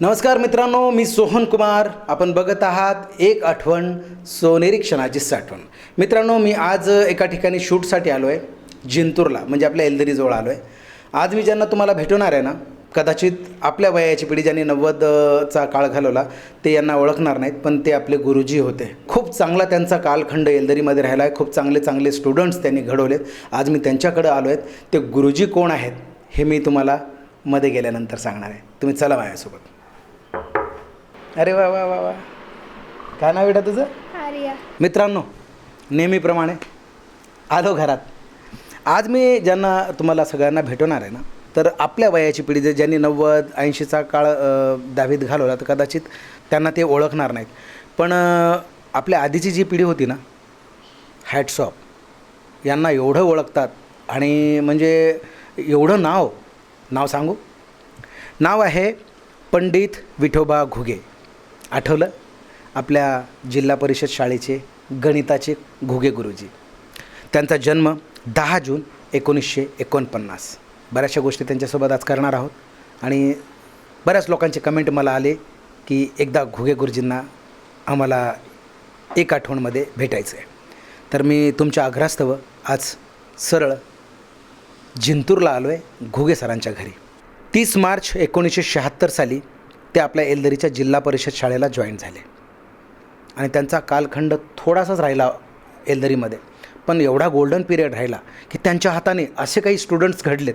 नमस्कार मित्रांनो मी सोहन कुमार. आपण बघत आहात एक आठवण सोनेरी क्षणाची साठवण. मित्रांनो मी आज एका ठिकाणी शूटसाठी आलो आहे जिंतूरला म्हणजे आपल्या एलदरीजवळ आलो आहे आज मी ज्यांना तुम्हाला भेटवणार आहे ना कदाचित आपल्या वयाची पिढी ज्यांनी नव्वदचा काळ घालवला ते यांना ओळखणार नाहीत पण ते आपले गुरुजी होते. खूप चांगला त्यांचा कालखंड एलदरीमध्ये राहिला आहे खूप चांगले चांगले स्टुडंट्स त्यांनी घडवलेत. आज मी त्यांच्याकडे आलो आहेत ते गुरुजी कोण आहेत हे मी तुम्हाला मध्ये गेल्यानंतर सांगणार आहे. तुम्ही चला माझ्यासोबत. अरे वा वा वा वा. काय नाव बेटा तुझं? आर्या. मित्रांनो नेहमीप्रमाणे आलो घरात. आज मी ज्यांना तुम्हाला सगळ्यांना भेटवणार आहे ना तर आपल्या वयाची पिढी जे ज्यांनी नव्वद ऐंशीचा काळ अ, दहावीत घालवला तर कदाचित त्यांना ते ओळखणार नाहीत. पण आपल्या आधीची जी पिढी होती ना हॅटसॉप यांना एवढं ओळखतात आणि म्हणजे एवढं नाव नाव सांगू? नाव आहे पंडित विठोबा घुगे. आठवलं? आपल्या जिल्हा परिषद शाळेचे गणिताचे घुगे गुरुजी. त्यांचा जन्म दहा जून एकोणीसशे एकोणपन्नास. बऱ्याचशा गोष्टी त्यांच्यासोबत आज करणार आहोत. आणि बऱ्याच लोकांचे कमेंट मला आले की एकदा घुगे गुरुजींना आम्हाला एक आठवणमध्ये भेटायचं आहे तर मी तुमच्या आग्रहास्तव आज सरळ जिंतूरला आलो आहे घुगे सरांच्या घरी. तीस मार्च एकोणीसशे शहात्तर साली ते आपल्या एलदरीच्या जिल्हा परिषद शाळेला जॉईन झाले. आणि त्यांचा कालखंड थोडासाच राहिला एलदरीमध्ये. पण एवढा गोल्डन पिरियड राहिला की त्यांच्या हाताने असे काही स्टुडंट्स घडलेत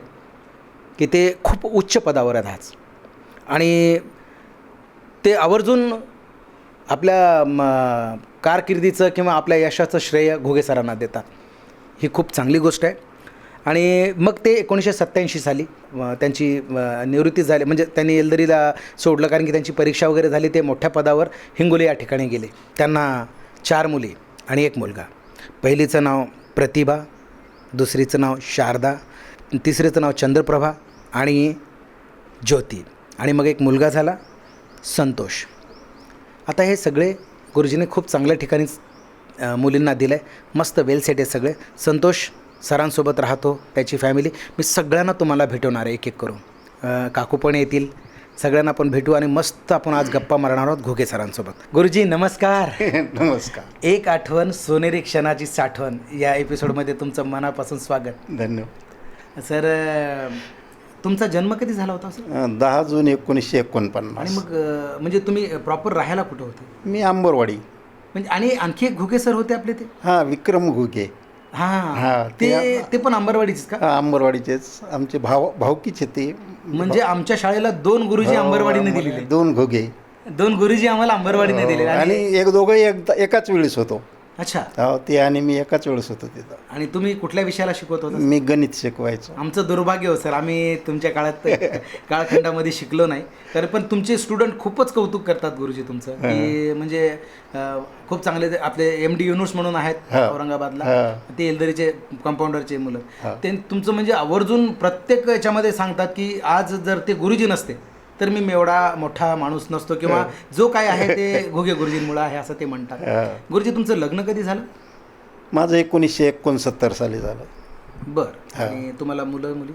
की ते खूप उच्च पदावर आहेत आज. आणि ते आवर्जून आपल्या म, कारकिर्दीचं किंवा आपल्या यशाचं श्रेय घोगे सरांना देतात. ही खूप चांगली गोष्ट आहे. आणि मग ते एकोणीसशे सत्त्याऐंशी साली त्यांची निवृत्ती झाली. म्हणजे त्यांनी एलदरीला सोडलं कारण की त्यांची परीक्षा वगैरे झाली. ते मोठ्या पदावर हिंगोली या ठिकाणी गेले. त्यांना चार मुली आणि एक मुलगा. पहिलीचं नाव प्रतिभा दुसरीचं नाव शारदा तिसरीचं नाव चंद्रप्रभा आणि ज्योती. आणि मग एक मुलगा झाला संतोष. आता हे सगळे गुरुजीने खूप चांगल्या ठिकाणी मुलींना दिलं आहे मस्त वेल सेट आहे सगळे. संतोष सरांसोबत राहतो त्याची फॅमिली मी सगळ्यांना तुम्हाला भेटवणार आहे एक एक करून काकू पण येतील. सगळ्यांना आपण भेटू आणि मस्त आपण आज गप्पा मारणार आहोत घोगे सरांसोबत. गुरुजी नमस्कार. नमस्कार. एक आठवण सोनेरी क्षणाची साठवण. या एपिसोडमध्ये तुमचं मनापासून स्वागत. धन्यवाद. सर तुमचा जन्म कधी झाला होता सर? दहा जून एकोणीसशे आणि एकोणपन्नास मग अ, म्हणजे तुम्ही प्रॉपर राहायला कुठं होते? मी आंबरवाडी. म्हणजे आणि आणखी एक घुगे सर होते आपले ते? हा विक्रम घुगे. हां. हा, ते ते- ते पण अंबरवाडीचेच का? हा, आंबरवाडीचेच आमचे भाव भावकीचे ते म्हणजे आमच्या शाळेला दोन गुरुजी अंबरवाडीने दिलेले. दोन घुगे दोन गुरुजी आम्हाला अंबरवाडीने दिलेले. आणि आणि एक दोघं एकदा एकाच वेळेस होतो. अच्छा. हो, ते आणि मी एकाच वेळेस होतो तिथं. आणि तुम्ही कुठल्या विषयाला शिकवत होता? मी गणित शिकवायचो. आमचं दुर्भाग्य हो सर. आम्ही तुमच्या काळात काळखंडामध्ये शिकलो नाही. तर पण तुमचे स्टुडंट खूपच कौतुक करतात गुरुजी तुमचं. की म्हणजे अं, खूप चांगले आपले एम डी युनुस म्हणून आहेत. औरंगाबादला. ते एलदरीचे कंपाऊंडरचे मुलं. ते तुमचं म्हणजे आवर्जून प्रत्येक याच्यामध्ये सांगतात की आज जर ते गुरुजी नसते तर मी एवढा मोठा माणूस नसतो किंवा जो काय आहे ते घुगे गुरुजींमुळे आहे असं ते म्हणतात. गुरुजी तुमचं लग्न कधी झालं? माझं एकोणीसशे एकोणसत्तर साली झालं. बर. आणि तुम्हाला मुलं मुली?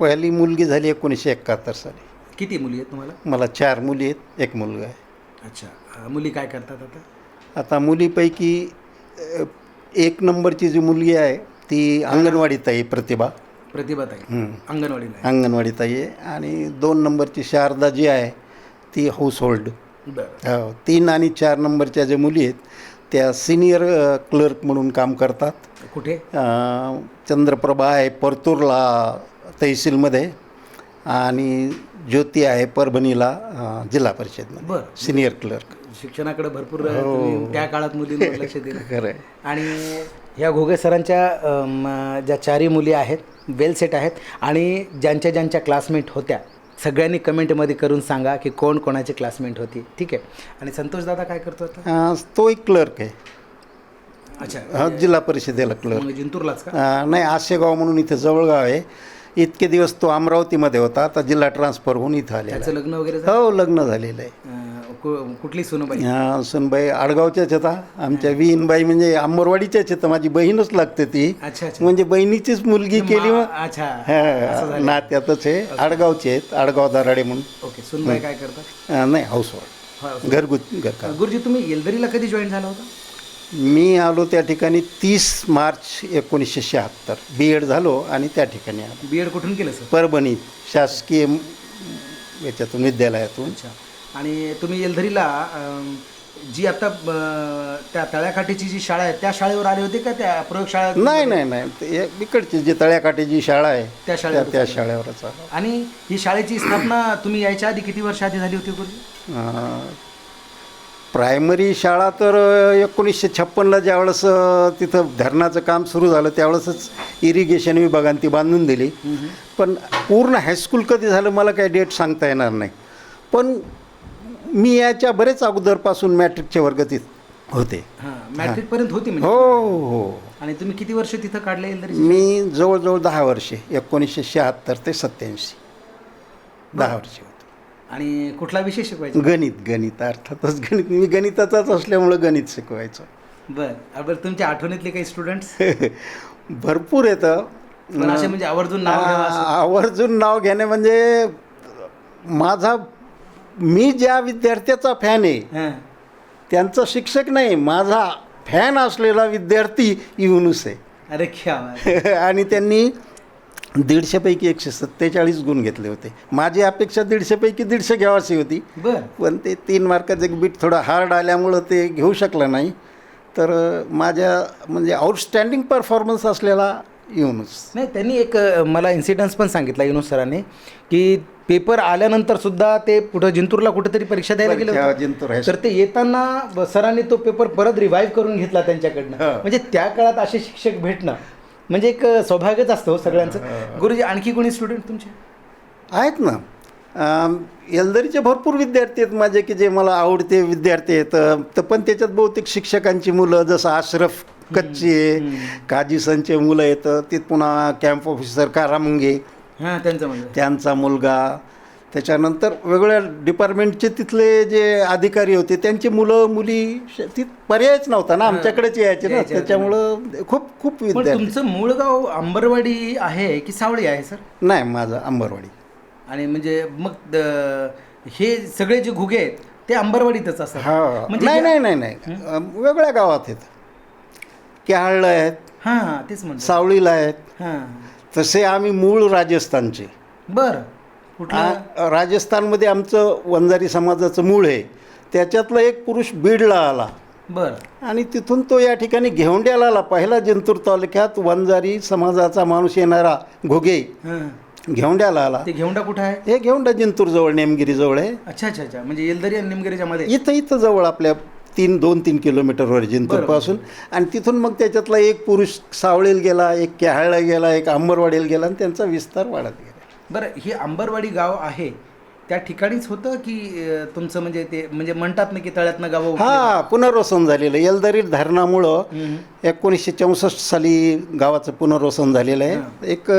पहिली मुलगी झाली एकोणीसशे एकाहत्तर साली. किती मुली आहेत तुम्हाला? मला चार मुली आहेत एक मुलगा आहे. अच्छा. मुली काय करतात आता? आता मुलीपैकी एक नंबरची जी मुलगी आहे ती अंगणवाडीत आहे प्रतिभा. प्रतिभाताई. अंगणवाडीला आहे. अंगणवाडीत आहे. आणि दोन नंबरची शारदा जी आहे ती हाऊसहोल्ड बरं. हो तीन आणि चार नंबरच्या ज्या मुली आहेत त्या सिनियर क्लर्क म्हणून काम करतात. कुठे? अ, चंद्रप्रभा आहे परतूरला तहसीलमध्ये आणि ज्योती आहे परभणीला अ, जिल्हा परिषदमध्ये. बरं. सिनियर क्लर्क शिक्षणाकडे भरपूर हो. तुम्ही त्या काळात मुलींवर लक्ष दिलं. आणि ह्या घोगे सरांच्या ज्या चारही मुली आहेत वेल सेट आहेत आणि ज्यांच्या ज्यांच्या क्लासमेट होत्या सगळ्यांनी कमेंटमध्ये करून सांगा की कोण कोणाची क्लासमेट होती. ठीक आहे? आणि संतोष दादा काय करतो आता? तो एक क्लर्क आहे. अच्छा. हा, जिल्हा परिषदेला क्लर्क मग जिंतूरलाच का? नाही आशेगाव म्हणून इथे जवळगाव आहे. इतके दिवस तो अमरावतीमध्ये होता. आता जिल्हा ट्रान्सफर होऊन इथं त्याचं लग्न वगैरे. हो लग्न झालेलं आहे. कु- कुठली सुनबाई? हा, सुनबाई आडगावच्याच होता आमच्या विहीनबाई म्हणजे अंबरवाडीच्याच होता माझी बहीणच लागते ती. अच्छा अच्छा. म्हणजे बहिणीचीच मुलगी केली मग अच्छा. असं हा, झालं. नात्यातच आहे आडगावचे आहेत आडगाव दराडे म्हणून. ओके सुनबाई काय करतात? हा, नाही हाऊसवाईफ. हा, घरगुती घरकाम गुरुजी तुम्ही येलदरीला कधी जॉईन झाला होता? मी आलो त्या ठिकाणी तीस मार्च एकोणीसशे शहात्तर. बी एड झालो आणि त्या ठिकाणी आलो. बी एड कुठून केलं सर परभणी शासकीय म- याच्यातून विद्यालयातून. अच्छा. आणि तुम्ही येलधरीला जी आता त्या तळ्याकाठीची जी शाळा आहे त्या शाळेवर आले होते का त्या प्रयोगशाळा नाही नाही नाही. ते इकडची जी तळ्याकाठी जी शाळा आहे त्या त्या शाळेवर त्या शाळेवरच आलो आणि ही शाळेची स्थापना तुम्ही यायच्या आधी किती वर्ष आधी झाली होती अं, प्रायमरी शाळा तर एकोणीसशे छप्पनला ज्यावेळेस तिथं धरणाचं काम सुरू झालं त्यावेळेसच इरिगेशन विभागाने ती बांधून दिली. पण पूर्ण हायस्कूल कधी झालं मला काही डेट सांगता येणार नाही. पण मी याच्या बरेच अगोदरपासून मॅट्रिकचे वर्ग तिथं होते. हां मॅट्रिक पर्यंत होती म्हणजे? हो हो. आणि तुम्ही किती वर्ष तिथं काढले मी जवळजवळ दहा वर्षे एकोणीसशे शहात्तर ते सत्याऐंशी दहा वर्षे होते. आणि कुठला विषय शिकवायचा? गणित गणित अर्थातच गणित. मी गणिताचाच असल्यामुळं गणित शिकवायचं. बरं. बरं तुमच्या आठवणीतले काही स्टुडंट्स? भरपूर येतं म्हणजे आवर्जून नाव आवर्जून नाव घेणे म्हणजे माझा मी ज्या विद्यार्थ्याचा फॅन आहे. त्यांचा शिक्षक नाही माझा फॅन असलेला विद्यार्थी युनुस आहे. अरे आहे. आणि त्यांनी दीडशेपैकी एकशे सत्तेचाळीस गुण घेतले होते. माझी अपेक्षा दीडशेपैकी दीडशे घ्यावाची होती. पण ते तीन मार्काचं एक बीट थोडं हार्ड आल्यामुळं ते घेऊ शकलं नाही. तर माझ्या म्हणजे आउटस्टँडिंग परफॉर्मन्स असलेला युनुस. नाही त्यांनी एक मला इन्सिडन्स पण सांगितला युनुस सरांनी की पेपर आल्यानंतर सुद्धा ते कुठं जिंतूरला कुठेतरी परीक्षा द्यायला गेले परीक्षा होते. जिंतूर आहे. तर ते येताना ब- सरांनी तो पेपर परत रिवाईव्ह करून घेतला त्यांच्याकडनं. हा. म्हणजे त्या काळात असे शिक्षक भेटणं म्हणजे एक अ, सौभाग्यच असतं हो सगळ्यांचं. गुरुजी आणखी कोणी स्टुडंट तुमचे? आहेत ना. अम, येलदरीचे भरपूर विद्यार्थी आहेत माझे की जे मला आवडते विद्यार्थी आहेत. तर पण त्याच्यात बहुतेक शिक्षकांची मुलं जसं आशरफ कच्चे काजीसनचे मुलं आहेत. ते पुन्हा कॅम्प ऑफिसर कारामुंगे. हां त्यांचं म्हणजे त्यांचा मुलगा. त्याच्यानंतर वेगवेगळ्या डिपार्टमेंटचे तिथले जे अधिकारी होते त्यांची मुलं मुली ती पर्यायच नव्हता ना आमच्याकडेच यायचे ना. त्याच्यामुळं खूप खूप विद्यार्थी. तुमचं मूळ गाव अंबरवाडी आहे की सावळी आहे सर? नाही माझं अंबरवाडी. आणि म्हणजे मग हे सगळे जे घुगे आहेत ते अंबरवाडीतच असतात. हा. म्हणजे नाही नाही नाही नाही. वेगळ्या गावात आहेत. कॅहळला आहेत. हां तेच म्हणतो सावळीला आहेत. हां. तसे आम्ही मूळ राजस्थानचे. बरं. कुठलं? राजस्थानमध्ये आमचं वंजारी समाजाचं मूळ आहे. त्याच्यातला एक पुरुष बीडला आला. बरं. आणि तिथून तो या ठिकाणी घेवंड्याला आला. पहिला जिंतूर तालुक्यात वंजारी समाजाचा माणूस येणारा घोगे घेवंड्याला आला. ते घेऊंडा कुठं आहे? हे घेवंडा जिंतूर जवळ नेमगिरी जवळ आहे. अच्छा अच्छा अच्छा. म्हणजे येलदरी आणि निमगिरीच्या मध्ये. इथं इथं जवळ आपल्या तीन दोन तीन किलोमीटरवर जिंतूरपासून आणि तिथून मग त्याच्यातला एक पुरुष सावळीला गेला एक कॅहळला गेला एक अंबरवाडीला गेला आणि त्यांचा विस्तार वाढत गेला. बरं हे अंबरवाडी गाव आहे. त्या ठिकाणीच होतं की तुमचं म्हणजे ते म्हणजे म्हणतात ना की तळ्यातनं गाव हा पुनर्वसन झालेलं. येलदरी धरणामुळं एकोणीसशे चौसष्ट साली गावाचं पुनर्वसन झालेलं आहे. एक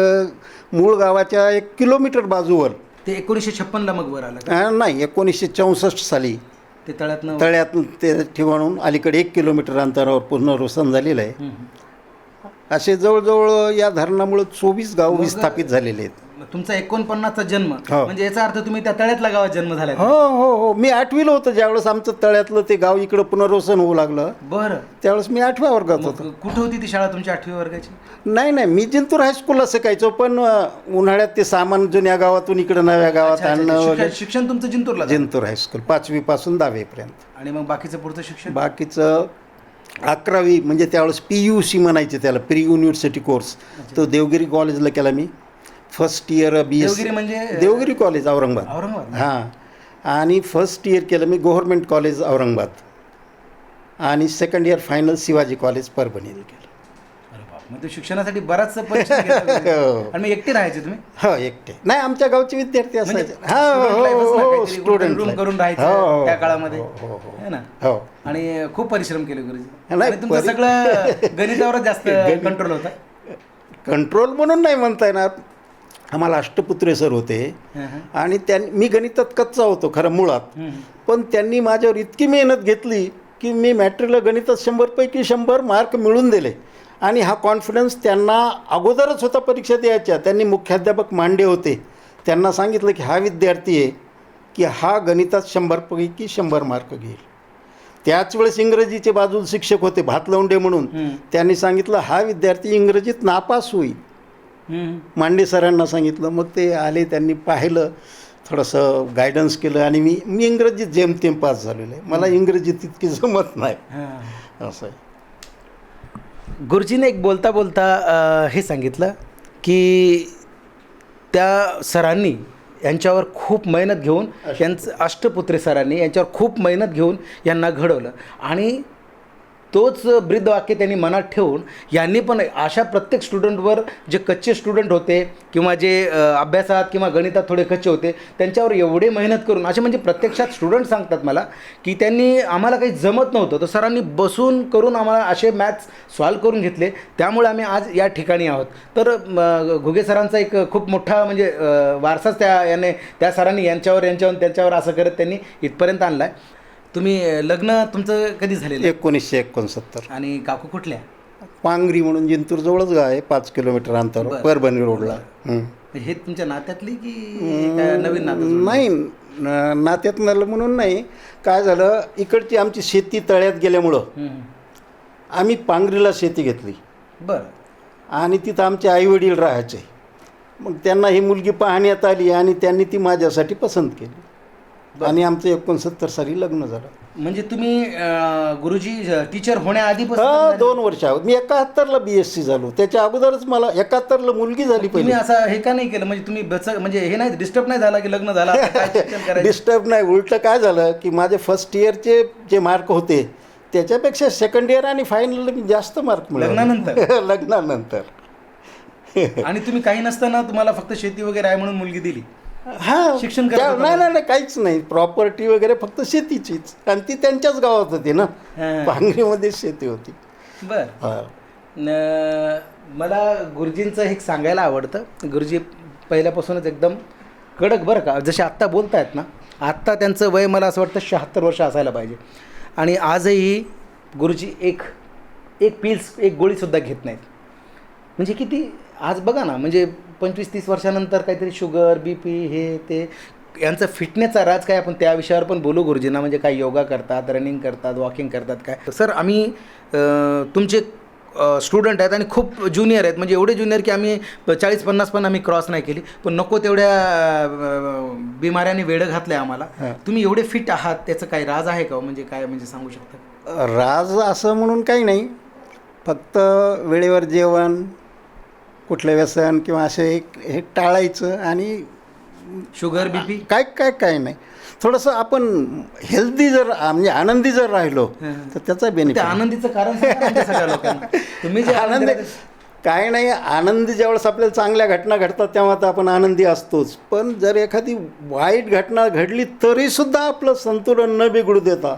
मूळ गावाच्या एक किलोमीटर बाजूवर. ते एकोणीसशे छप्पनला मग वर आलं नाही एकोणीसशे चौसष्ट साली. ते तळ्यातनं तळ्यात ते ठिकाणून अलीकडे एक किलोमीटर अंतरावर पुनर्वसन झालेलं आहे. असे जवळजवळ या धरणामुळं चोवीस गाव विस्थापित झालेले आहेत. तुमचा एकोणपन्नासचा जन्म. हो. म्हणजे याचा अर्थ तुम्ही त्या तळ्यातल्या गावात जन्म झाला हो हो हो. मी आठवीला होतं ज्यावेळेस आमचं तळ्यातलं ते गाव इकडं पुनर्वसन होऊ लागलं. बरं. त्यावेळेस मी आठव्या वर्गात होतो. मग कुठं होती ती शाळा तुमच्या आठवी वर्गाची? नाही नाही. मी जिंतूर हायस्कूलला शिकायचो पण अ, उन्हाळ्यात ते सामान जुन्या गावातून इकडं नव्या गावात अच्छा, आणणं अच्छा. वगैरे. शिक्षण- शिक्षण तुमचं जिंतूरला झालं. जिंतूर हायस्कूल पाचवीपासून दहावीपर्यंत आणि मग बाकीचं पुढचं शिक्षण? बाकीचं अकरावी म्हणजे त्यावेळेस पी यू सी म्हणायचे त्याला प्री युनिव्हर्सिटी कोर्स तो देवगिरी कॉलेजला केला मी. First year B S Devagiri म्हणजे देवगिरी कॉलेज औरंगाबाद. औरंगाबाद हां. आणि फर्स्ट इयर केलं मी गव्हर्मेंट कॉलेज औरंगाबाद. आणि second year final Shivaji college परभणीला केलं. अरे बाप, मग ते शिक्षणासाठी बराच. हो. आणि मग एकटे राहायचे तुम्ही? हो एकटे. नाही आमच्या गावचे विद्यार्थी म्हणजे असायचे. हा हो स्टुडंट room करून राहायचं त्या काळामध्ये. ना? हो. आणि खूप परिश्रम केले गुरुजी. नाही, तुमचं सगळं गणितावरच जास्त कंट्रोल होता? कंट्रोल म्हणून नाही म्हणता येणार. आम्हाला अष्टपुत्रे सर होते. आणि त्यां मी गणितात कच्चा होतो खरं मुळात. पण त्यांनी माझ्यावर इतकी मेहनत घेतली की मी मॅट्रिकला गणितात शंभरपैकी शंभर मार्क मिळून दिले आणि हा कॉन्फिडन्स त्यांना अगोदरच होता परीक्षा द्यायच्या त्यांनी मुख्याध्यापक मांडे होते त्यांना सांगितलं की हा विद्यार्थी आहे की हा गणितात शंभरपैकी शंभर मार्क घेईल त्याच वेळेस इंग्रजीचे बाजूला शिक्षक होते भातलवंडे म्हणून. त्यांनी सांगितलं हा विद्यार्थी इंग्रजीत नापास होईल. मांडे सरांना सांगितलं. मग ते आले त्यांनी पाहिलं थोडंसं गायडन्स केलं आणि मी मी इंग्रजीत जेमतेम पास झालेलो आहे. मला इंग्रजी तितकी जमत नाही. हं. असं आहे. गुरुजीने एक बोलता बोलता हे सांगितलं की त्या सरांनी यांच्यावर खूप मेहनत घेऊन यांचं अष्टपुत्रे सरांनी यांच्यावर खूप मेहनत घेऊन यांना घडवलं. आणि तोच ब्रीदवाक्य त्यांनी मनात ठेवून यांनी पण अशा प्रत्येक स्टुडंटवर जे कच्चे स्टुडंट होते किंवा जे अभ्यासात किंवा गणितात थोडे कच्चे होते त्यांच्यावर एवढे मेहनत करून असे म्हणजे प्रत्यक्षात स्टुडंट सांगतात मला की त्यांनी आम्हाला काही जमत नव्हतं. तर सरांनी बसून करून आम्हाला असे मॅथ्स सॉल्व करून घेतले. त्यामुळे आम्ही आज या ठिकाणी आहोत. तर घुगे सरांचा एक खूप मोठा म्हणजे वारसाच त्या याने त्या सरांनी यांच्यावर यांच्यावर त्यांच्यावर असं करत त्यांनी इथपर्यंत आणला आहे तुम्ही लग्न तुमचं कधी झालेलं आहे? एकोणीसशे एकोणसत्तर. आणि काकू कुठल्या? पांगरी म्हणून जिंतूर जवळच गाव आहे पाच किलोमीटर अंतर. परभणी रोडला. हं. हे तुमच्या नात्यातली की काय नवीन नातं नाही न- नात्यात नलं म्हणून नाही. काय झालं इकडची आमची शेती तळ्यात गेल्यामुळं हम्म. आम्ही पांगरीला शेती घेतली. बरं. आणि तिथं आमचे आईवडील राहायचे. मग त्यांना ही मुलगी पाहण्यात आली आणि त्यांनी ती माझ्यासाठी पसंत केली. आणि आमचं एकोणसत्तर साली लग्न झालं. म्हणजे तुम्ही अं, गुरुजी टीचर होण्याआधीपासून हा झालं? दोन वर्ष अगोदर मी एकाहत्तरला बी एस सी झालो. त्याच्या अगोदरच मला एकाहत्तरला मुलगी झाली तुम्ही पहिली. असं हे का नाही केलं? म्हणजे तुम्ही बच म्हणजे हे नाही डिस्टर्ब नाही झाला की लग्न झालं? आता काय शिक्षण करायचं? डिस्टर्ब नाही. उलटं काय झालं की माझे फर्स्ट इयरचे जे मार्क होते त्याच्यापेक्षा सेकंड इयर आणि फायनल मी जास्त मार्क लग्नानंतर? लग्नानंतर. आणि तुम्ही काही नसताना तुम्हाला फक्त शेती वगैरे आहे म्हणून मुलगी दिली? हा. शिक्षण त्या- नाही नाही नाही, काहीच नाही. प्रॉपर्टी वगैरे फक्त शेतीचीच. आणि ती त्यांच्याच गावात होती ना. हा. पांगरीमध्ये शेती होती. बर. हा. न- मला गुरुजींचं एक सांगायला आवडतं. गुरुजी पहिल्यापासूनच एकदम कडक बरं का. जसे आत्ता बोलत आहेत ना आत्ता त्यांचं वय मला असं वाटतं शहात्तर वर्ष असायला पाहिजे. आणि आजही गुरुजी एक एक पिल्स एक गोळीसुद्धा घेत नाहीत. म्हणजे किती आज बघा ना म्हणजे पंचवीस तीस वर्षानंतर काहीतरी शुगर बी पी हे ते यांचं फिटनेसचा राज काय आपण त्या विषयावर पण बोलू गुरुजींना म्हणजे काय योगा करतात रनिंग करतात वॉकिंग करतात काय? सर आम्ही तुमचे स्टुडंट आहेत आणि खूप ज्युनियर आहेत. म्हणजे एवढे ज्युनियर की आम्ही चाळीस पन्नास पण आम्ही क्रॉस नाही केली. पण नको तेवढ्या बिमाऱ्याने वेळं घातलं आहे आम्हाला. तुम्ही एवढे फिट आहात त्याचं काही राज आहे का हो? म्हणजे काय म्हणजे सांगू शकता? राज असं म्हणून काही नाही. फक्त वेळेवर जेवण कुठलं व्यसन किंवा असं एक हे टाळायचं आणि शुगर बी पी काय काय काय नाही. थोडंसं आपण हेल्दी जर म्हणजे आनंदी जर राहिलो. तर त्याचा बेनिफिट आनंदीचं कारण सगळ्या लोकांना. तुम्ही जे आनंद काय नाही आनंदी ज्यावेळेस आपल्याला चांगल्या घटना घडतात तेव्हा तर आपण आनंदी असतोच. पण जर एखादी वाईट घटना घडली तरीसुद्धा आपलं संतुलन न बिघडू देता.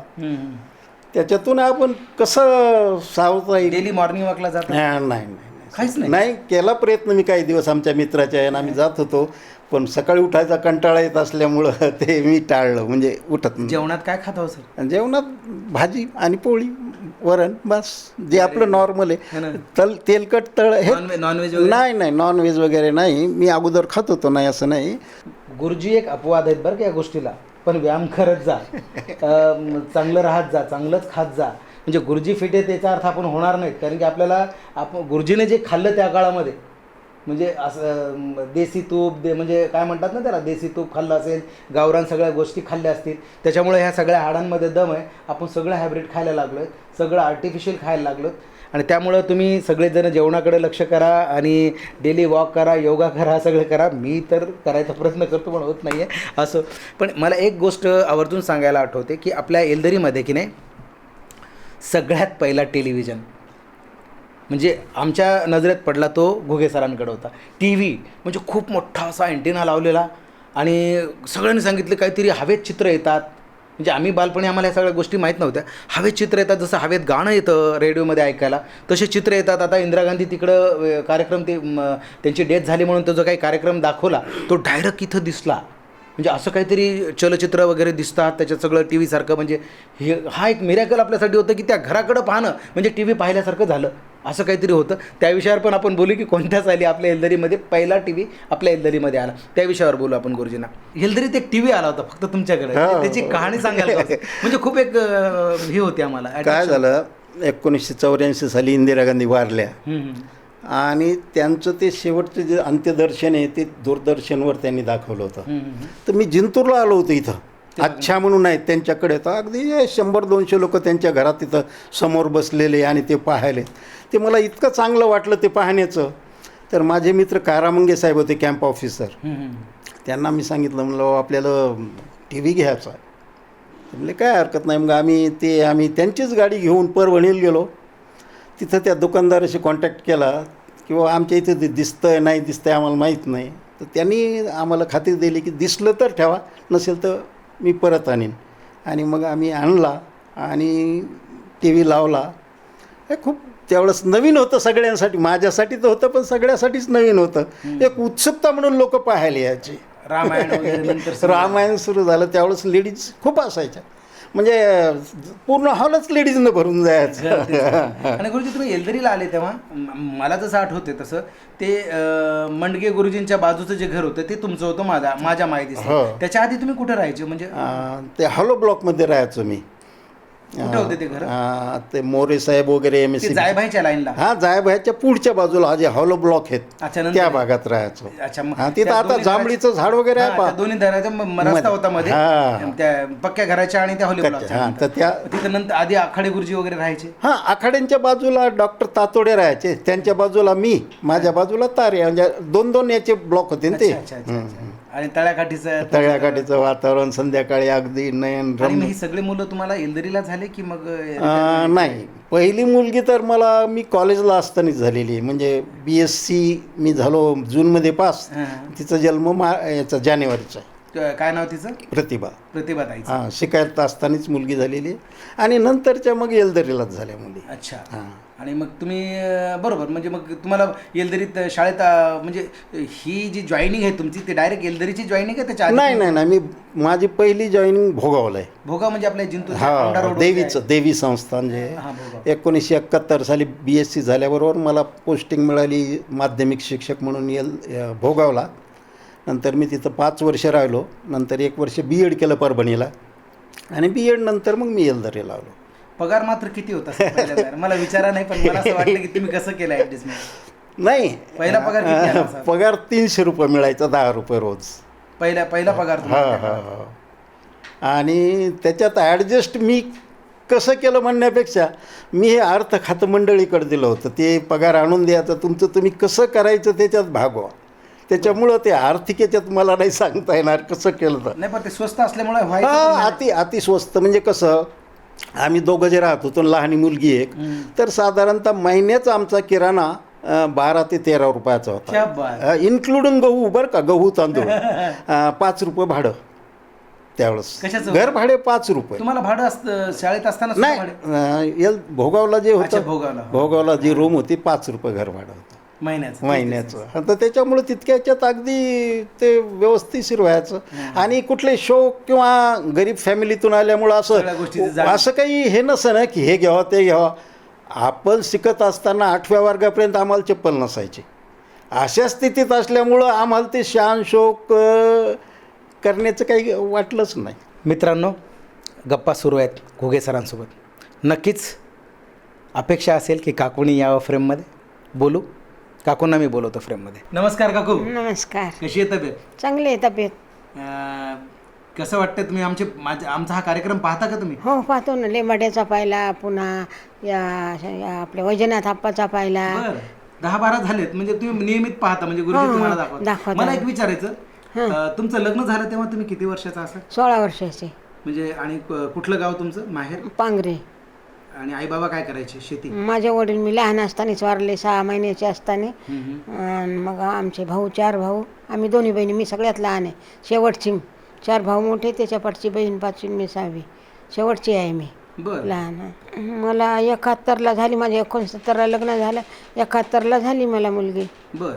त्याच्यातून आपण कसं सावता येईल? डेली मॉर्निंग वॉकला नाही नाही नाही. काहीच नाही. नाही केला प्रयत्न मी काही दिवस आमच्या मित्राच्या यानं. आम्ही जात होतो पण सकाळी उठायचा कंटाळा येत असल्यामुळं ते मी टाळलं म्हणजे उठत नाही. जेवणात काय खाता हो सर? आणि जेवणात भाजी आणि पोळी वरण बस. जे आपलं नॉर्मल है ना. आहे तल तेलकट तळ हे नॉनव्हेज नॉनव्हेज वगैरे? नाही नाही नॉनव्हेज वगैरे नाही. मी अगोदर खात होतो नाही असं नाही. गुरुजी एक अपवाद आहेत बरं का या गोष्टीला. पण व्यायाम करत जा. अं, चांगलं राहत जा चांगलंच खात जा. म्हणजे गुरुजी फिट आहेत त्याचा अर्थ आपण होणार नाहीत. कारण की आपल्याला आप गुरुजीने जे खाल्लं त्या काळामध्ये म्हणजे असं देसी तूप दे म्हणजे काय म्हणतात ना त्याला देसी तूप खाल्लं असेल गावरान सगळ्या गोष्टी खाल्ल्या असतील त्याच्यामुळे ह्या सगळ्या हाडांमध्ये दम आहे. आपण सगळं हायब्रिड खायला लागलो आहे सगळं आर्टिफिशियल खायला लागलो आणि त्यामुळं तुम्ही सगळेजण जेवणाकडे लक्ष करा आणि डेली वॉक करा योगा करा सगळं करा. मी तर करायचा प्रयत्न करतो पण होत नाही आहे असं. पण मला एक गोष्ट आवर्जून सांगायला आठवते की आपल्या एलदरीमध्ये की नाही सगळ्यात पहिला टेलिव्हिजन. म्हणजे आमच्या नजरेत पडला तो घुगे सरांकडे होता. टी व्ही म्हणजे खूप मोठा असा अँटिना लावलेला आणि सगळ्यांनी सांगितलं काहीतरी हवेत चित्र येतात. म्हणजे आम्ही बालपणी आम्हाला या सगळ्या गोष्टी माहीत नव्हत्या. हवेत चित्र येतात जसं हवेत गाणं येतं रेडिओमध्ये ऐकायला तसे चित्र येतात. आता इंदिरा गांधी तिकडं कार्यक्रम ते त्यांची डेथ झाली म्हणून तो जो काही कार्यक्रम दाखवला तो डायरेक्ट इथं दिसला. म्हणजे असं काहीतरी चलचित्र वगैरे दिसतात त्याच्यात सगळं टी व्हीसारखं म्हणजे हे हा एक मिरॅकल आपल्यासाठी होतं की त्या घराकडं पाहणं म्हणजे टी व्ही पाहिल्यासारखं झालं. असं काहीतरी होतं. त्या विषयावर पण आपण बोलू की कोणत्या साली आपल्या एलदरीमध्ये पहिला टी व्ही आपल्या एलदरीमध्ये आला. त्या विषयावर बोलू आपण गुरुजींना. एलदरीत एक टी व्ही आला होता फक्त तुमच्याकडे. त्याची कहाणी सांगायला. म्हणजे खूप एक हे होती आम्हाला. काय झालं? एकोणीसशे चौऱ्याऐंशी साली इंदिरा गांधी वारल्या. आणि त्यांचं ते शेवटचं जे अंत्यदर्शन आहे ते दूरदर्शनवर त्यांनी दाखवलं होतं. तर मी जिंतूरला आलो होतो इथं. अच्छा म्हणून आहेत त्यांच्याकडे. तर अगदी शंभर दोनशे लोक त्यांच्या घरात तिथं समोर बसलेले आणि ते पाहायले ते मला इतकं चांगलं वाटलं ते पाहण्याचं. तर माझे मित्र कारामंगे साहेब होते कॅम्प ऑफिसर. त्यांना मी सांगितलं म्हणलं "अहो, आपल्याला टी व्ही घ्यायचा आहे. म्हणले काय हरकत नाही. मग आम्ही ते आम्ही त्यांचीच गाडी घेऊन परभणीला गेलो. तिथं त्या दुकानदाराशी कॉन्टॅक्ट केला किंवा आमच्या इथं ते दिसतंय नाही दिसतंय आम्हाला माहीत नाही. तर त्यांनी आम्हाला खात्री दिली की दिसलं तर ठेवा नसेल तर मी परत आणीन. आणि मग आम्ही आणला आणि टी व्ही लावला. हे खूप त्यावेळेस नवीन होतं सगळ्यांसाठी. माझ्यासाठी तर होतं पण सगळ्यासाठीच नवीन होतं. एक उत्सुकता म्हणून लोक पाहायला यायचे. रामायण. रामायण सुरू झालं. त्यावेळेस लेडीज खूप असायच्या. म्हणजे पूर्ण हॉलच लेडीजनं भरून जायचं. आणि गुरुजी तुम्ही एलदरीला आले तेव्हा? मला जसं आठवते तसं ते मंडगे गुरुजींच्या बाजूचं जे घर होतं ते तुमचं होतं माझ्या माझ्या माहितीचं हो. त्याच्या आधी तुम्ही कुठे राहायचे? म्हणजे ते हॉलो ब्लॉकमध्ये राहायचो मी. कुठे होते ते घर? अं, ते मोरे साहेब वगैरे एम एस जायभाईच्या लाईनला? हा जायभायच्या पुढच्या बाजूला जे हॉलो ब्लॉक आहेत अच्छा नंतर त्या भागात राहायचो. अच्छा मग हा तिथं त्या आता दोन्ही जांभळीचं झाड वगैरे आहे त्या दोन्ही रस्ता होता मध्ये. हा. त्या पक्क्या घराच्या आणि त्या हॉली कच्च्या, हा, तर त्या तिथं नंतर आधी आखाडे गुरुजी वगैरे राहायचे? हां आखाड्यांच्या बाजूला डॉक्टर तातोडे राहायचे. त्यांच्या बाजूला मी माझ्या बाजूला तारे म्हणजे दोन दोन याचे ब्लॉक होते ना ते. अच्छा अच्छा अच्छा. आणि तळ्याकाठीचं तळ्याकाठीचं वातावरण संध्याकाळी अगदी नयन आणि रम्य ही सगळी मुलं तुम्हाला एलदरीला झाले की मग अं, अं, नाही पहिली मुलगी तर मला मी कॉलेजला असतानाच झालेली आहे. म्हणजे बी एस सी मी झालो जूनमध्ये पास हा. तिचा जन्म मा याचा जानेवारीचा आहे. काय नाव तिचं? प्रतिभा. प्रतिभा ताईचं हां शिकायला असतानाच मुलगी झालेली. आणि नंतरच्या मग येलदरीलाच झाल्या मुली. अच्छा. हां. आणि मग तुम्ही बरोबर म्हणजे मग तुम्हाला येलदरीत शाळेत म्हणजे ही जी जॉईनिंग आहे तुमची ती डायरेक्ट येलदरीची जॉईनिंग आहे त्याच्या नाही नाही नाही मी माझी पहिली जॉईनिंग भोगावलं आहे भोगा म्हणजे आपल्या जिंतूर हा देवीचं देवी संस्थान जे भोगाव. आहे एकोणीसशे एकाहत्तर साली बी एस सी झाल्याबरोबर मला पोस्टिंग मिळाली माध्यमिक शिक्षक म्हणून येल भोगावला. नंतर मी तिथं पाच वर्ष राहिलो. नंतर एक वर्ष बी एड केलं परभणीला आणि बी एड नंतर मग मी येलदरीला आलो पगार मात्र किती होता सर पहिल्यांदा? मला विचारा नाही पण मला असं वाटलं की तुम्ही कसं केलं ऍडजस्टमेंट नाही. पहिला पगार किती आला? पगार तीनशे रुपये मिळायचा दहा रुपये रोज. पहिला पहिला पगार हा तुम्हाला हा हा. आणि त्याच्यात ॲडजस्ट मी कसं केलं म्हणण्यापेक्षा मी हे अर्थ खातं मंडळीकडे दिलं होतं. ते पगार आणून द्यायचं तुमचं तुम्ही कसं करायचं त्याच्यात भागवा त्याच्यामुळं ते आर्थिक याच्यात मला नाही सांगता येणार कसं केलं तर. नाही पण ते स्वस्त असल्यामुळे व्हायचं हा अति अति स्वस्त. म्हणजे कसं आम्ही दोघं जे राहत होतो लहानी मुलगी एक. तर साधारणतः महिन्याचा आमचा किराणा बारा ते तेरा रुपयाचा होता. इन्क्लुडिंग गहू बरं का? गहू तांदूळ. पाच रुपये भाडं त्यावेळेस? घर भाडे पाच रुपये. तुम्हाला भाडं असतं शाळेत असताना नाही भोगावला जे होतं भोगावला. भोगावला जी रूम होती पाच रुपये घर भाडं महिन्याचं महिन्याचं. तर त्याच्यामुळे तितक्या याच्यात अगदी ते व्यवस्थितशीर व्हायचं. आणि कुठले शो किंवा गरीब फॅमिलीतून आल्यामुळं सगळ्या गोष्टीची असं जाणीव. असं काही हे नसतं ना की हे घ्यावं ते घ्यावं. आपण शिकत असताना आठव्या वर्गापर्यंत आम्हाला चप्पल नसायची. अशा स्थितीत असल्यामुळं आम्हाला ते शान शोक अं, करण्याचं काही वाटलंच नाही. मित्रांनो गप्पा सुरू आहेत घुगे सरांसोबत. नक्कीच अपेक्षा असेल की काकूनी यावं फ्रेममध्ये बोलू. काकूंना मी बोलवतो फ्रेममध्ये. नमस्कार काकू. नमस्कार. कशी आहे तब्येत? चांगली आहे तब्येत. अं, कसं वाटतं तुम्ही? आमचे माझे आमचा हा कार्यक्रम पाहता का तुम्ही? हो पाहतो ना. लेंबाड्याचा पाहिला पुन्हा या या आपल्या वैजनाथ आप्पाचा पाहिला बरं. दहा बारा झालेत. म्हणजे तुम्ही नियमित पाहता म्हणजे गुरुजी हो, तुम्हाला हो, दाखवतात. दाखवतात. मला एक विचारायचं अं, तुमचं लग्न झालं तेव्हा तुम्ही किती वर्षाचा असाल? सोळा वर्षाचे. म्हणजे आणि क- कुठलं गाव तुमचं? माहेर? पांगरे. आणि आई बाबा काय करायचे? शेती? माझे वडील मी लहान असतानाच वारले सहा महिन्याचे असताना. अन् मग आमचे भाऊ चार भाऊ. आम्ही दोन्ही बहिणी मी सगळ्यात लहान आहे. शेवटची चार भाऊ मोठे त्याच्या पाठची बहीण पाचवी मी सहावी. शेवटची आहे मी. बर. लहान आहे. मला एकाहत्तरला झाली माझ्या एकोणसत्तरला लग्न झालं. एकाहत्तरला झाली मला मुलगी. बर.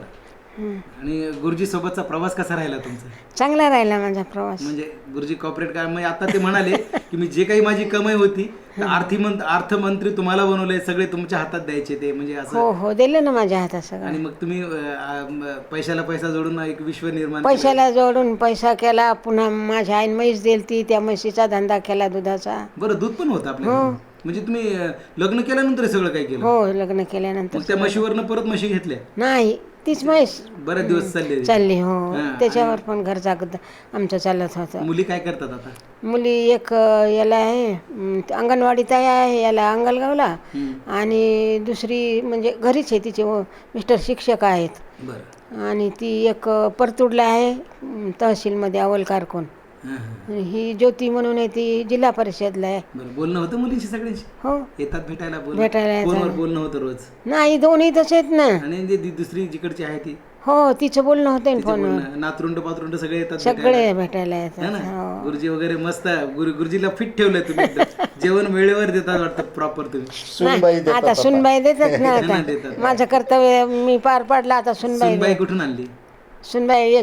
आणि गुरुजी सोबतचा प्रवास कसा राहिला तुमचा? चांगला राहिला माझा प्रवास. म्हणजे गुरुजी कॉर्पोरेट काय म्हणजे आता ते म्हणाले की मी जे काही माझी कमाई होती आर्थिमंत अर्थमंत्री तुम्हाला बनवले सगळे तुमच्या हातात द्यायचे ते म्हणजे असं. हो हो दिलं ना माझ्या हातात सगळं. आणि मग तुम्ही अं, पैशाला पैसा जोडून एक विश्व निर्माण केलं. पैशाला जोडून पैसा केला पुन्हा माझ्या आईन म्हैस दिलती त्या म्हशीचा धंदा केला दुधाचा. बरं दूध पण होतं आपल्या घरी. म्हणजे तुम्ही अं, लग्न केल्यानंतर हे सगळं काय केलं? हो लग्न केल्यानंतर मग त्या म्हशीवरनं परत म्हशी घेतल्या? नाही. तीच म्हैस बरेच दिवस चालले चालली हो. हा, त्याच्यावर पण घर जागत आमचं चालत होतं. मुली काय करतात आता? मुली एक अ, याला आहे अम, अंगणवाडीत आहे याला अंगलगावला. आणि दुसरी म्हणजे घरीच आहे तिचे व- मिस्टर शिक्षक आहेत. बरं. आणि ती एक अ, परतूडला आहे तहसीलमध्ये अवल कारकून. हां, ज्योती म्हणून आहे ती जिल्हा परिषदला आहे. बरं बोलणं होतं मुलींशी सगळ्यांशी? हो. येतात भेटायला बोल भेटायला येतात. फोनवर बोलणं होतं रोज? नाही दोन्ही तसेच आहेत ना. आणि जे दुसरी जिकडची आहे ती? हो तिचं बोलणं होतं ना तिचे फोनवर. बोलणं नातरुंड पातरुंड सगळे येतात भेटायला. सगळे भेटायला. है येतात ना? हो. गुरुजी वगैरे मस्त आहे. गुरु गुरुजीला फिट ठेवलंय तुम्ही एकदम. जेवण वेळेवर देतात वाटतं प्रॉपर तुम्ही. सुनबाई नाही, देतात आता सुनबाई देतात ना देतात. आता. माझं कर्तव्य मी पार पाडलं आता सुनबाई सुनबाई कुठून आणली? सुनबाई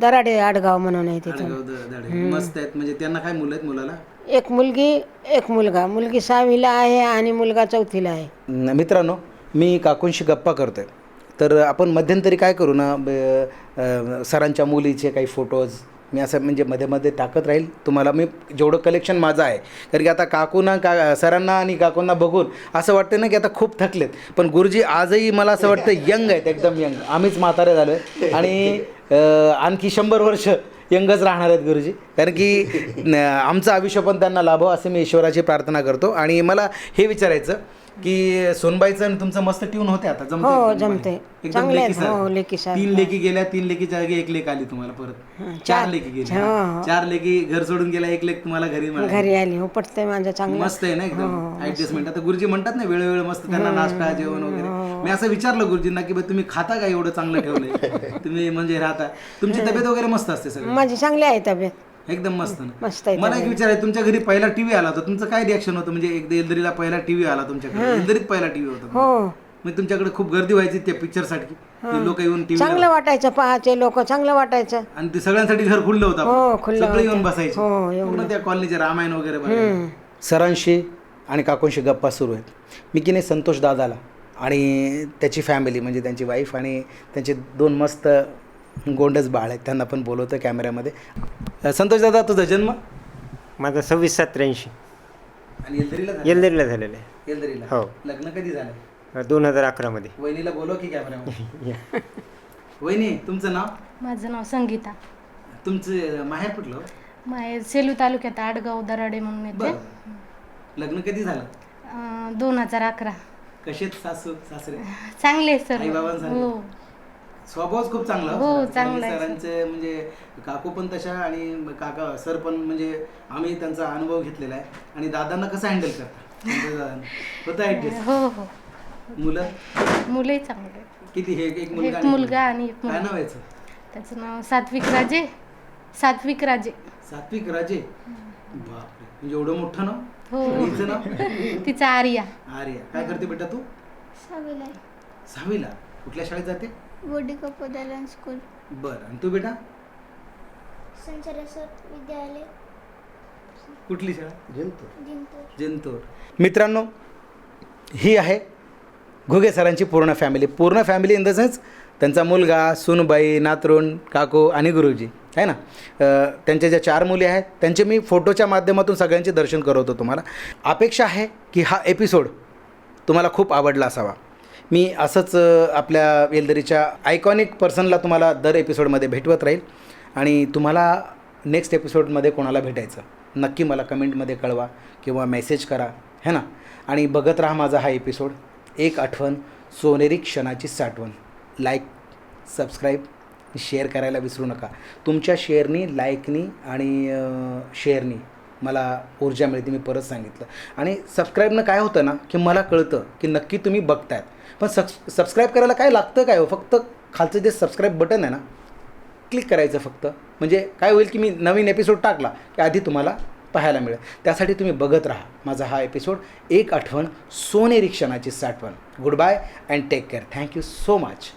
दराडे आडगाव म्हणून आहे तिथं आडगाव द- दाढे. मस्त आहेत. म्हणजे त्यांना काय मुलं आहेत मुलाला? एक मुलगी एक मुलगा. मुलगी सहावीला आहे आणि मुलगा चौथीला आहे. न- मित्रांनो मी काकूंशी गप्पा करतोय. तर आपण मध्यंतरी काय करू ना ब- अ, सरांच्या मुलीचे काही फोटोज मी असं म्हणजे मध्ये मध्ये टाकत राहील. तुम्हाला मी जेवढं कलेक्शन माझं आहे. कारण की आता काकूना का सरांना आणि काकूंना बघून असं वाटतं ना की आता खूप थकलेत. पण गुरुजी आजही मला असं वाटतं यंग आहेत एकदम यंग. आम्हीच म्हातारे झालो आहे आणि आणखी शंभर वर्ष यंगच राहणार आहेत गुरुजी. कारण की न- आमचं आयुष्य पण त्यांना लाभो असं मी ईश्वराची प्रार्थना करतो. आणि मला हे विचारायचं की सोनबाईचं आणि तुमचं मस्त ट्यून होते आता जमतंय हो, एकदम. एकदम चांगले आहेत, लेकीसारखं. हो, लेकीसारखं. तीन लेकी गेल्या तीन लेकीच्या जागी एक लेक आली तुम्हाला परत. चार लेकी गेल्या. हो, हा. हो. चार लेकी घर सोडून गेल्या एक लेक तुम्हाला घरी मिळाली. घरी आली. हो पटतंय माझं चांगलं. मस्त आहे ना हो, एकदम ऍडजस्टमेंट आता गुरुजी म्हणतात ना वेळोवेळ मस्त त्यांना नाश्ता जेवण हो. वगैरे. मी असं विचारलं गुरुजींना की बा तुम्ही खाता का एवढं चांगलं ठेवलंय? तुम्ही म्हणजे राहता. तुमची तब्येत वगैरे मस्त असते सगळं. माझी चांगली आहे तब्येत. एकदम मस्त ना. मस्त आहे मला एक विचारायचं तुमच्या घरी पहिला टीव्ही आला होता तुमचं काय रिॲक्शन होतं? म्हणजे एकदा एलदरीला पहिला टीव्ही आला तुमच्याकडे एलदरीत पहिला टीव्ही होता हो. म्हणजे? तुमच्याकडे खूप गर्दी व्हायची त्या पिक्चरसाठी लोक येऊन टीव्ही चांगलं वाटायचं पहाचे लोक चांगलं वाटायचं. आणि ते सगळ्यांसाठी घर खुल्लं होतं हो, आपलं. खुलं सगळे येऊन बसायचे. हो, पूर्ण त्या कॉलनीचे रामायण वगैरे बघायला. सरांशी आणि काकूंशी गप्पा सुरू आहेत. मी की नाही संतोष दादाला आणि त्याची फॅमिली म्हणजे त्यांची वाईफ आणि त्यांचे दोन मस्त गोंडच बाळ आहेत. त्यांना पण बोलवतं कॅमेऱ्यामध्ये संतोष दादा तुझा जन्म? माझा सव्वीस सात त्र्याऐंशी आणि येलदरीला झालेला आहे. एलदरीला हो. लग्न कधी झालं? दोन हजार अकरामध्ये वहिनीला बोलव की कॅमेऱ्यामध्ये वहिनी तुमचं नाव? माझं नाव संगीता. तुमचं माहेर कुठलं माहेर सेलू तालुक्यात आडगाव दराडे म्हणून येते. बरं. लग्न कधी झालं? दोन हजार अकरा. कसेत सासू सासरे? चांगले सर आईबाबांसारखे? हो. स्वभावच खूप चांगला हो. चांगला आहे, सरांचे म्हणजे काकू पण तशा आणि काका सर पण म्हणजे आम्ही त्यांचा अनुभव घेतलेला आहे. आणि दादांना कसं हँडल करता? दादांना. होतं ऍडजस्ट हो हो. मुलं? मुलंही चांगले आहेत. किती? हे एक एक मुलगा आणि मुलगा. आणि एक काय मुलगी. नाव याचं? त्याचं नाव सात्विक राजे. सात्विक राजे. सात्विक राजे? बापरे. म्हणजे एवढं मोठं नाव? हो. आणि हिचं नाव? तिचा आर्या. आर्या. काय करते बेटा तू? सहावीला. सहावीला. कुठल्या शाळेत जाते? बोडी कपोदालन स्कूल बरं आणि तू बेटा? संत सरस्वत विद्यालय. कुठली शाळा? जिंतूर. जंतूर. मित्रांनो ही आहे घुगे सरांची पूर्ण फॅमिली पूर्ण फॅमिली इन द सेन्स त्यांचा मुलगा सुनबाई नातरुण काकू आणि गुरुजी. आहे ना? अ, त्यांच्या ज्या चार मुली आहेत त्यांचे मी फोटोच्या माध्यमातून सगळ्यांचे दर्शन करवतो तुम्हाला. अपेक्षा आहे की हा एपिसोड तुम्हाला खूप आवडला असावा. मी असंच आपल्या वेलदरीच्या आयकॉनिक पर्सनला तुम्हाला दर एपिसोडमध्ये भेटवत राहील. आणि तुम्हाला नेक्स्ट एपिसोडमध्ये कोणाला भेटायचं नक्की मला कमेंटमध्ये कळवा किंवा मेसेज करा है ना? आणि बघत राहा माझा हा एपिसोड. एक आठवण सोनेरी क्षणाची साठवण. लाईक सबस्क्राईब शेअर करायला विसरू नका. तुमच्या शेअरनी लाईकनी आणि शेअरनी मला ऊर्जा मिळते मी परत सांगितलं. आणि सबस्क्राईबनं काय होतं ना की मला कळतं की नक्की तुम्ही बघतायत. पण सब्स सबस्क्राईब करायला काय लागतं काय हो? फक्त खालचं जे सबस्क्राईब बटन आहे ना क्लिक करायचं फक्त. म्हणजे काय होईल की मी नवीन एपिसोड टाकला की आधी तुम्हाला पाहायला मिळेल. त्यासाठी तुम्ही बघत राहा. माझा हा एपिसोड एक आठवण सोनेरी क्षणाची साठवण. Good bye and take care thank you so much